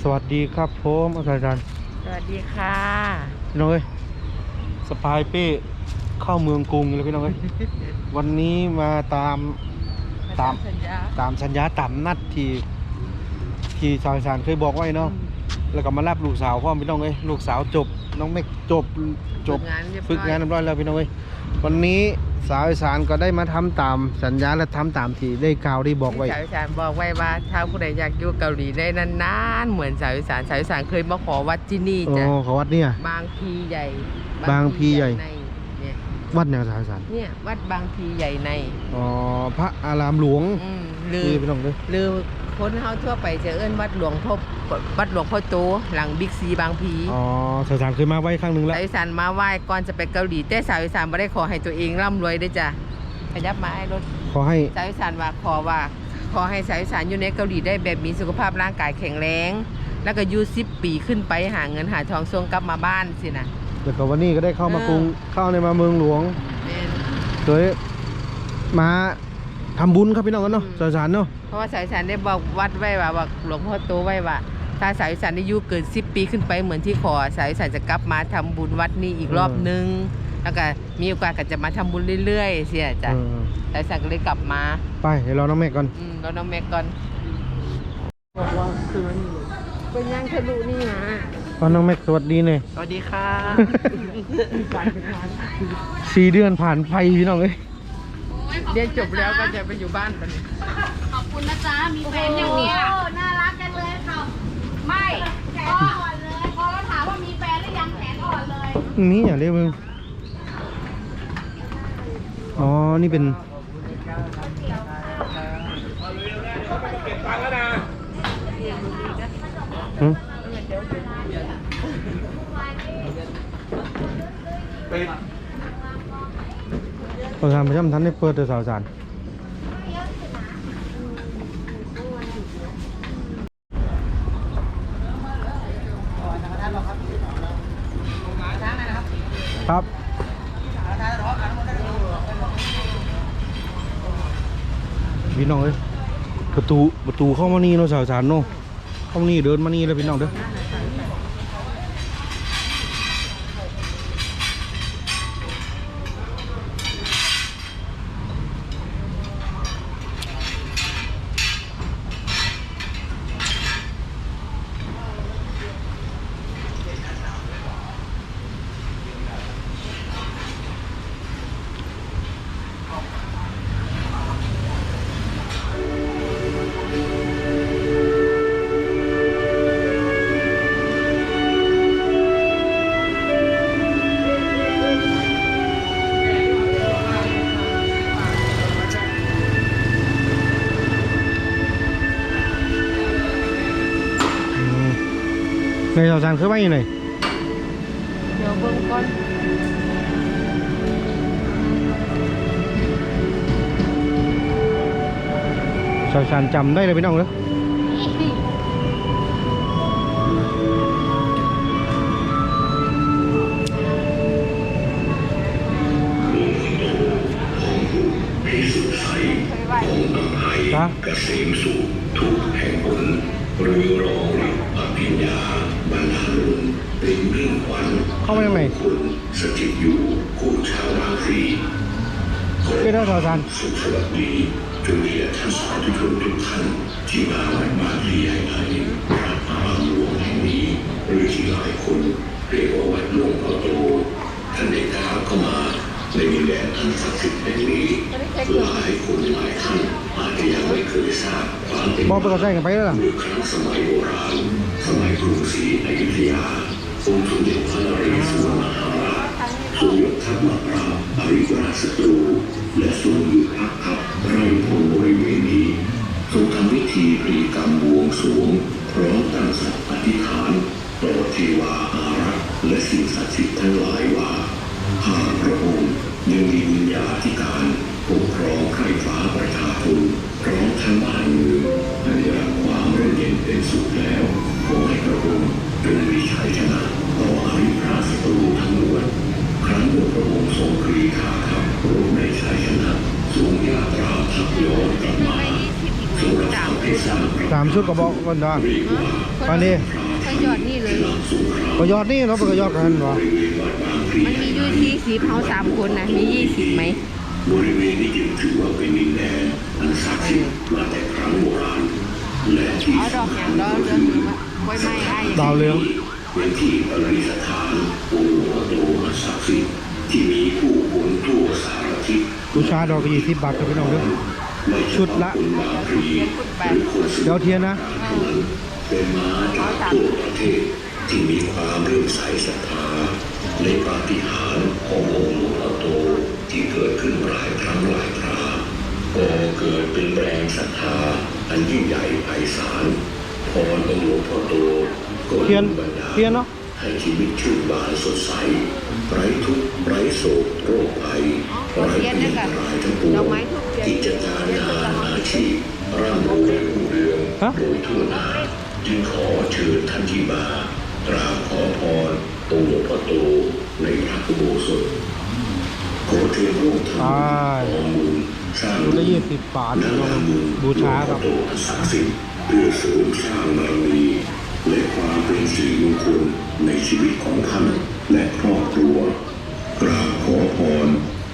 สวัสดีครับผมอาจารย์สวัสดีค่ะพี่น้องเอ้ยสปายเป้เข้าเมืองกรุงเลยพี่น้องเอ้ยวันนี้มาตามตามสัญญาตามสัญญาตามนัดที่ที่ชาวอีสานเคยบอกไว้เนาะแล้วก็มารับลูกสาวพ่อมพี่น้องเอ้ยลูกสาวจบน้องเมกจบจบฝึกงานเรียบร้อยฝึกงานเรียบร้อยแล้วพี่น้องเอ้ยวันนี้ สาวอีสานก็ได้มาทำตามสัญญาและทำตามที่ได้กล่าวได้บอกไว้ สาวอีสานบอกไว้ว่าถ้าผู้ใดอยากอยู่เกาหลีได้นานๆเหมือนสาวอีสานสาวอีสานเคยมาขอวัดที่นี่โอ้จ้ะเขอวัดเนี่ย บางพีใหญ่บางพีใหญ่ ในเนี่ยวัดแนวสาวอีสานเนี่ยวัดบางพีใหญ่ในอ๋อพระอารามหลวงอืมหรือนี่พี่น้องเด้อหรือ คนเฮาทั่วไปจะเอิ้นวัดหลวงพ่อวัดหลวงพ่อโตหลังบิ๊กซีบางพีอ๋อสาวอีสานเคยมาไว้ครั้งหนึ่งแล้วสาวอีสานมาไหว้ก่อนจะไปเกาหลีแต่สาวอีสานไม่ได้ขอให้ตัวเองร่ำรวยด้วยจ้ะขยับมาไอ้รถขอให้สาวอีสานว่าขอว่า ขอให้สาวอีสานอยู่ในเกาหลีได้แบบมีสุขภาพร่างกายแข็งแรง แล้วก็อยู่สิบปีขึ้นไปหาเงินหาทองส่งกลับมาบ้านสินะแล้วก็วันนี้ก็ได้เข้ามาเออกรุงเข้าในมาเมืองหลวงแม่นโดยมา ทำบุญครับพี่น้องกันเนาะอืมสาวสารเนาะเพราะว่าสาวอีสานได้บอกวัดไว้ว่าบอกหลวงพ่อโตไว้ว่า ถ้าสาวอีสานได้อยู่เกินสิบปีขึ้นไปเหมือนที่ขอสาวอีสานจะกลับมาทำบุญวัดนี้อีกรอบนึงแล้วก็มีโอกาสก็จะมาทำบุญเรื่อยๆเสียจ้ะเออสาวอีสานก็เลยกลับมาไปเดี๋ยวเราน้องแม่ก่อนอืมแล้วน้องแม็กก่อนบอกว่าคือนี่เป็นยังทะลุนี่นะอ๋อน้องแม่สวัสดีเนี่ยสวัสดีค่ะสี่เดือนผ่านไปพี่น้องเอ้ย เรียนจบแล้วก็จะไปอยู่บ้านกันขอบคุณนะจ๊ะ มีแฟนอย่างเนี้ยน่ารักกันเลยค่ะ ไม่แขนอ่อนเลย พอเราถามว่ามีแฟนหรือยังแขนอ่อนเลย นี่อย่าเรียกมึงอ๋อ นี่เป็นหึ เราทำประจำทันได้เปิดแต่สาวสารครับพี่น้องเอ้ยประตูประตูเข้ามานี่เนาะสาวสารเนาะเข้ามานี่เดินมานี่เลยพี่น้องเด้อ ในสาวสารเคยไปอยู่ไหนเดี๋ยวเบิ่งก่อนสาวสารจำได้เลยพี่น้องเด้อจ้าเกษมสุขทุกแห่งผลหรือรองฤทธิ์อภิญญา บรรณาลุนเป็นมิ่งขวัญเข้ามายังไงคุณสถิตอยู่คู่ชาวราศีไม่ได้สาวสารสุขสวัสดีจงมีแด่ท่านสาธุชนทุกท่านที่มาไหว้มาที่ใหญ่ไทยพระอาราหลวงแห่งนี้หรือที่หลายคนเรียกว่าวัดหลวงพ่อโตท่านได้ก้าวเข้ามา ในดินแดนอันศักดิ์สิทธิ์แห่งนี้หลายคนหลายท่านอาจจะยังไม่เคยทราบความเป็นบอมากไปกับแซงกันไปแล้วล่ะเมื่อครั้งสมัยโบราณสมัยกรุงศรีอยุธยาองค์สมเด็จพระนเรศวรมหาราชทรงยกทัพมาปราบอริวราชศัตรู และทรงอยู่พักทัพไร่พลบริเวณนี้ทรงทำพิธีปรีกรรมบวงสรวงพร้อมตั้งสัตย์อธิษฐานต่อเทวาอารักษ์และสิ่งศักดิ์สิทธิ์ทั้งหลายว่าหากพระองค์ ยังมีวิญญาธิการปกครองไพร่ฟ้าประชาชนพร้อมทั้งบ้านเมืองให้ได้รับความร่มเย็นเป็นสุขแล้วขอให้พระองค์จงมีชัยชนะต่ออริราชศัตรูทั้งมวลครั้งเมื่อพระองค์ทรงครีขาขับรบในชัยชนะทรงยาตราทัพย้อนกลับมาทรงรับสั่งให้สร้างพระสามชุดก็บอกก่อนว่าตอนนี้เขายอดนี่เลยก็ยอดนี่เราะก็ยอดกันวะ มันมีอยู่ที่สิบเขาสามคนนะมียี่สิบไหมบริเวณนี้จึงถือว่าเป็นดินแดนอันศักดิ์สิทธิ์มาแต่ครั้งโบราณและที่เอาดอกอย่างดอกเรืองหรือว่าไว้ไม้ไอ้ดาวเรืองเป็นที่ประดิษฐานองค์หลวงปู่อันศักดิ์สิทธิ์ที่มีผู้คนทั่วสารทิศบูชาดอกยี่สิบบาทครับพี่น้องเด้อชุดละบาพลีพุทธแปดเดี๋ยวเทียนนะเป็นม้าจากทั่วประเทศที่มีความเรื่อมใสศรัทธา ในปาฏิหาริย์ขององค์หลวงพ่อโตที่เกิดขึ้นหลายครั้งหลายคราก็เกิดเป็นแรงศรัทธาอันยิ่งใหญ่ไพศาลพรองค์หลวงพ่อโตก็เียนบันดาลเทียนเนาะให้ชีวิตชื่นบานสดใสไร้ทุกข์ไร้โศกโรคภัยไร้เพียรร้ายทั้งปวงกิจการงานอาชีพร่ำรวยรุ่งเรืองโดยทั่วหน้าจึงขอเชิญท่านที่มา กราบขอพรองค์หลวงพ่อโตในพระอุโบสถขอเชิญร่วมทำใช่ขอบุญสร้างชุดละยี่สิบบาทพี่น้องบูชาครับหลวงพ่อโตศักดิ์สิทธิ์เพื่อเสริมสร้างบารมีและความเป็นสิริมงคลในชีวิตของท่านและครอบครัว กราบขอพร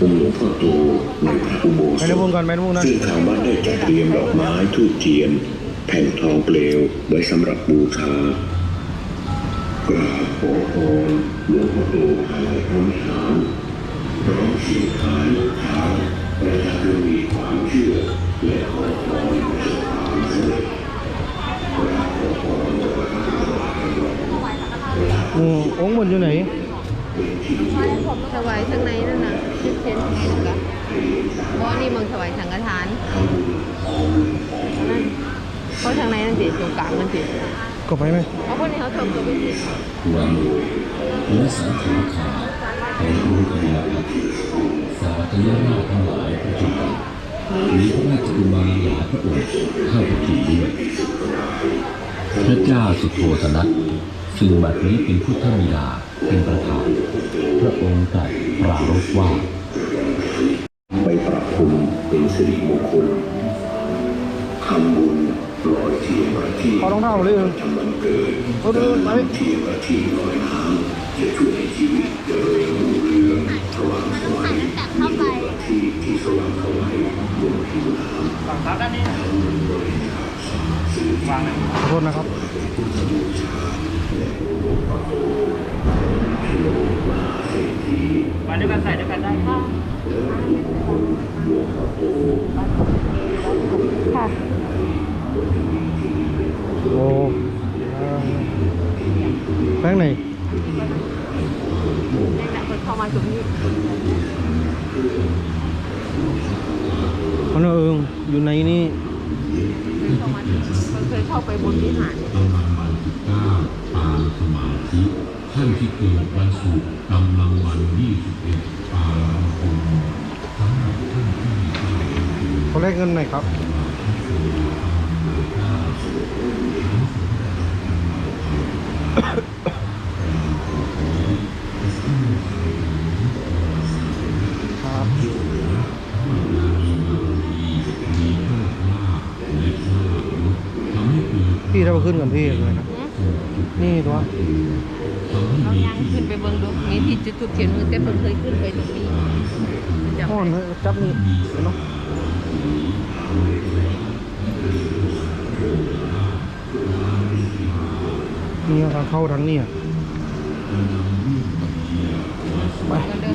องค์หลวงพ่อโตในพระอุโบสไปถในวงก่อนไปในวงนั้นซึ่งทางวัดได้จัดเตรียมดอกไม้ทูบเทียน แผ่นทองเปลวไว้สำหรับบูชา กราบขอพรหลวงพ่อโตภายในพระวิหารพร้อมเสียงทายทาประชาชนมีความเชื่อ และขอพรประสบความสำเร็จกราบขอพรหลวงพ่อโตอืมองค์บนอยู่ไหนถวายทางในนั่นนะชุดเทียนทางในนั่นก็เพราะนี่มึงถวายสังฆทานนั่นเพราะทางในนั่นสิตรงกลางนั่นสิ ก็ไปไหมเพราคนในเขาทำตัวเป็นสิความรวยและสังขาขาของรู้พยาสาธยานาทั้งหลายปัจจุบันหรือพระราชกุมารหลายพระองค์เข้าพิธีด้วยพระเจ้าสุโธทนะซึ่งบัดนี้เป็นพุทธมิดาเป็นประธาน พระองค์ตรัสปรารภว่าไปปรับปรุงเป็นสิริมงคลทำบุญ ลอยเทียนประทีปขอรองเท้าเลยเออจำวันเกิดเอาดูไปเทียนประทีปลอยน้ำจะช่วยให้ชีวิตเจริญรุ่งเรืองผ่างไสวัยประทีปต่างไสวัยบนผิวน้ำขอโทษนะครับมาด้วยกันใส่ด้วยกันได้ค่ะค่ะ โอ้แป้งไหนเข้ามาตรงนี้เขาเนเอิงอยู่ในนี่เคยเข้าไปบนวิหารกำลังวันที่เก้าปางสมาธิท่านที่เกิดวันศุกร์กำลังวันยี่สิบเอ็ดปางบุญสำหรับท่านที่มีควาเป็นอยู่เขาแลกเงินไหนครับ พี่ถ้าไปขึ้นกับพี่เลยนะ นี่ตัวเรายังขึ้นไปเบิ่งดูมีที่จุดทูบเทียนมือแต่เพิ่นเคยขึ้นไปตรงนี้จำห้อนให้จับนี่เนาะ นี่ทางเข้าทางนี้อะไป กันเด้อ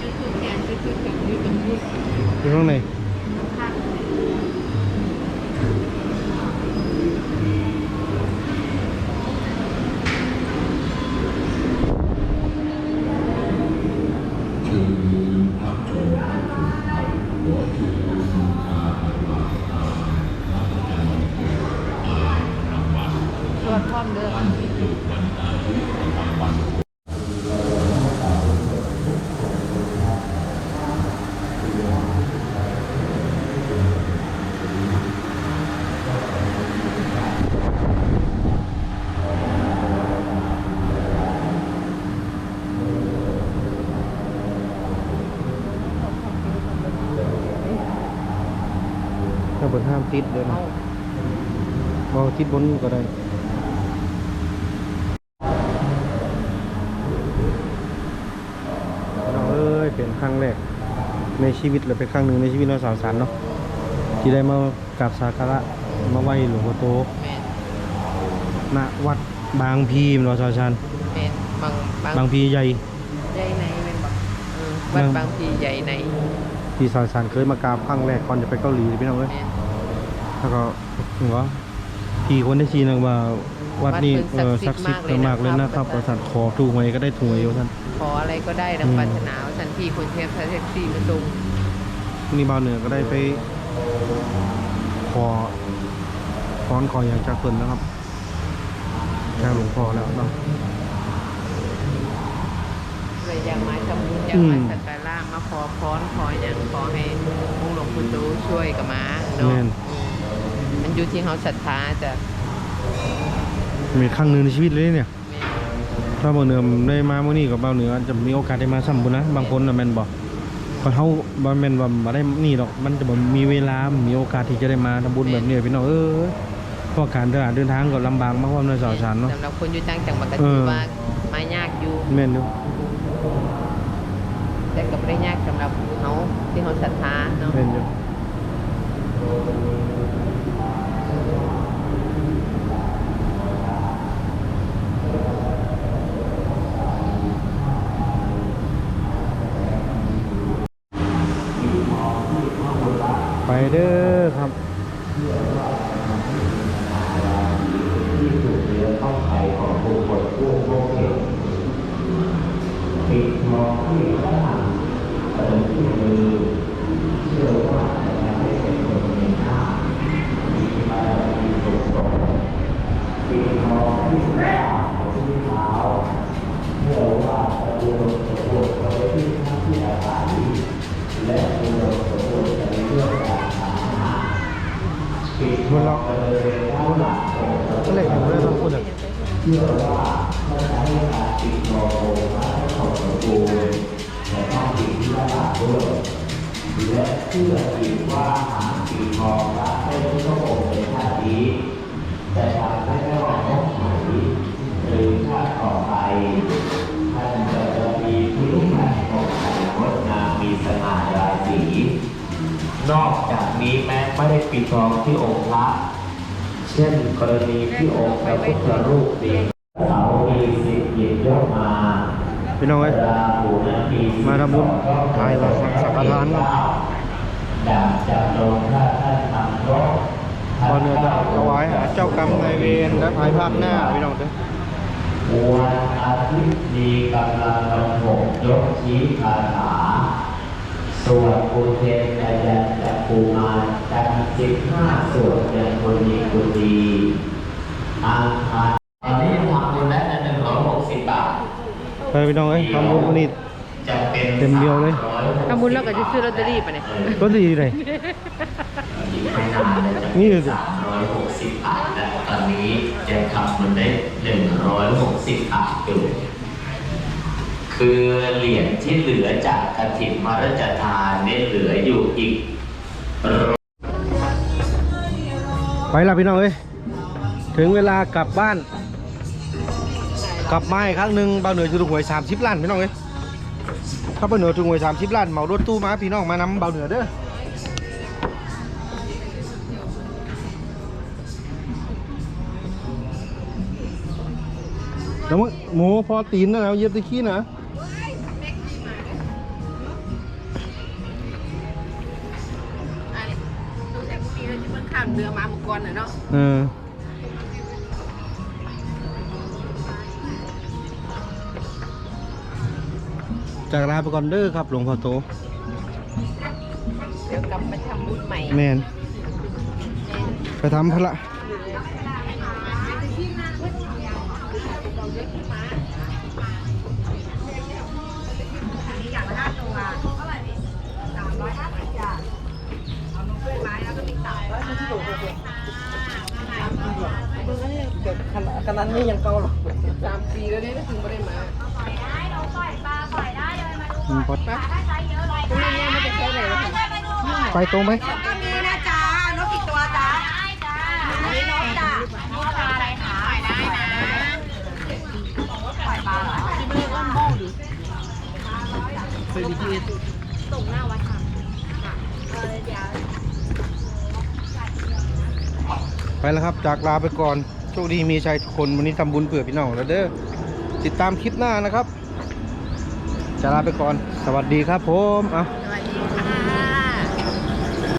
จุดทูบเทียนจุดทูบเทียนอยู่ตรงนี้ อยู่ข้างใน ติดเลยนะเอาบ่ติดบนก็ได้เราเอ้ยเป็นครั้งแรกในชีวิตเลยเป็นครั้งหนึ่งในชีวิตเราสาวสันเนาะที่ได้มากราบสักการะมาไหว้หลวงพ่อโตแม่นณวัดบางพีมเนาะสาวสันแม่นบางบางบางพีใหญ่ใหญ่ในแม่นบ่เออวัดบางบางพีใหญ่ในที่สาวสันเคยมากราบครั้งแรกก่อนจะไปเกาหลีพี่น้องเอ้ย แม่นแล้วก็หัวพี่คนได้ชี้นะว่าวัดนี้วัดเอเพิ่อนศัศักกดิ์ดิ์สิสิททธิ์ธิ์มากเลยนะมากเลยนะครับครับประสานขอถูกหวยก็ได้ถูกหวยอยู่ท่านขออะไรก็ได้ดังอืมปรารถนาสันที่คนเทพแท็กซี่มาส่งนี่บ่าวเหนือก็ได้ไปขอพรขออย่างจากเพิ่นนะครับจากหลวงพ่อแล้วเนาะเลยอยากมาทำบุญอยากอืมามสักการะมาขอพรขออย่างขอให้องค์หลวงปู่ดูช่วยกับมาเนาะแม่นมัน อยู่ที่เขาศรัทธาจ้ะมีครั้งหนึ่งในชีวิตเลยเนี่ยแม่นถ้าบ่าวเหนือได้มามื้อนี้กับบ่าวเหนือจะมีโอกาสได้มาซ้ํบุญนะ บางคนน่ะแม่นบ่ก็เฮาบ่แม่นว่าบ่ได้นี่ดอก มันจะบ่มีเวลา มีโอกาสที่จะได้มาทำบุญแบบนี้พี่น้องเอ้ยเพราะการเดินทางเดินทางก็ลำบากมากความในสาวสารเนาะสำหรับคนอยู่ต่างจังหวัดก็เอถืออว่ามายากอยู่แม่นอยู่แต่ก็ไม่ได้ยากสำหรับเขาที่เขาศรัทธาเนาะแม่นอยู่ ไปเด้อครับ ที่ถูกเหลือเข้าไข่ของบุคคลผู้พบเห็นปิดทองที่ข้างเติมที่มือเชื่อว่าจะทำให้เป็นคนมีหน้ามีบารมีสูงส่ง ปิดทองที่ขาที่เพื่อว่าจะอุดมสมบูรณ์โดยที่ทั้งที่อาศัยและอุดมสมบูรณ์ในเรื่องการทำอาหารปิดทองบริเวณด้านหลังของพระก็เลยผมเลยต้องพูดอะเชื่อว่าเมื่อใช้การปิดทองโงพระให้ของสมบูรณ์และต้องปิดที่ด้านหลังด้วยและเชื่ออีกว่าหาปิดทองระไม่ได้ต้ององค์ในชาตินี้ นอกจากนี้แม้ไม่ได้ปิดทองที่องค์พระเช่นกรณีที่องค์พระพุทธรูปเดียวเสามีสิบหยิบยกมาพี่น้องเอ้ยราหูนั้นมีมาทำบุญถ่ายวัดสังฆทานครับดาบจับลงถ้าท่านทำรบพอเนื้อจะถวายหาเจ้ากรรมนายเวรและภายภาคหน้าพี่น้องเด้อวันอาทิตย์มีกำลังบรรทกยกชี้คาถา สวดปุเทนอายันจักปูมาจันสิบห้าสวดยังคนดีคนดีอังคารตอนนี้ทำบุญแล้วหนึ่งร้อยหกสิบบาทไปพี่น้องเอ้ยทำบุญวันนี้จะเป็นเต็มเดียวเลยทำบุญแล้วก็จะซื้อลอตเตอรี่ไปเนี่ยก็ดีเลยนี่เลยสิสามร้อยหกสิบบาทและตอนนี้จะทำบุญได้หนึ่งร้อยหกสิบบาทอยู่ คือเหรียญที่เหลือจากกฐินมรจทานเนี่ยเหลืออยู่อีก ไปละพี่น้องเอ้ยถึงเวลากลับบ้าน กลับมาอีกครั้งหนึ่งเบาเหนือจะถูกหวย30ล้านพี่น้องเอ้ยถ้าเบาเหนือถูกหวย30ล้านเหมารถตู้มาพี่น้องมานำเบาเหนือเด้อแล้วมึงหมูพอตีนนะแล้วเยียบตะขี้นะ อมาเมื่อก่อนน่ะเนาะเออจากลาไปก่อนเด้อครับหลวงพ่อโตเดี๋ยวกลับไปทำบุญใหม่แมนไปทำพละ ขนาดนี้ยังเกาหรอสามปีแล้วเนี่ยถึงไม่ได้มาปล่อยได้เราปล่อยปลาปล่อยได้เลยมาดูปลาถ้าใช้เยอะลอยได้ไปตรงไหมก็มีนะจ้านกกี่ตัวจ๊ะได้จ้านี่นกจ้ะนกปลาอะไรคะปล่อยได้นะปล่อยปลาเหรอที่ไม่ได้อ้อมโม่ดิส่งหน้าวัดค่ะ ไปแล้วครับ จากลาไปก่อน โชคดีมีชัยทุกคน วันนี้ทำบุญเผื่อพี่น้องแล้วเด้อ ติดตามคลิปหน้านะครับ จะลาไปก่อน สวัสดีครับผมอะ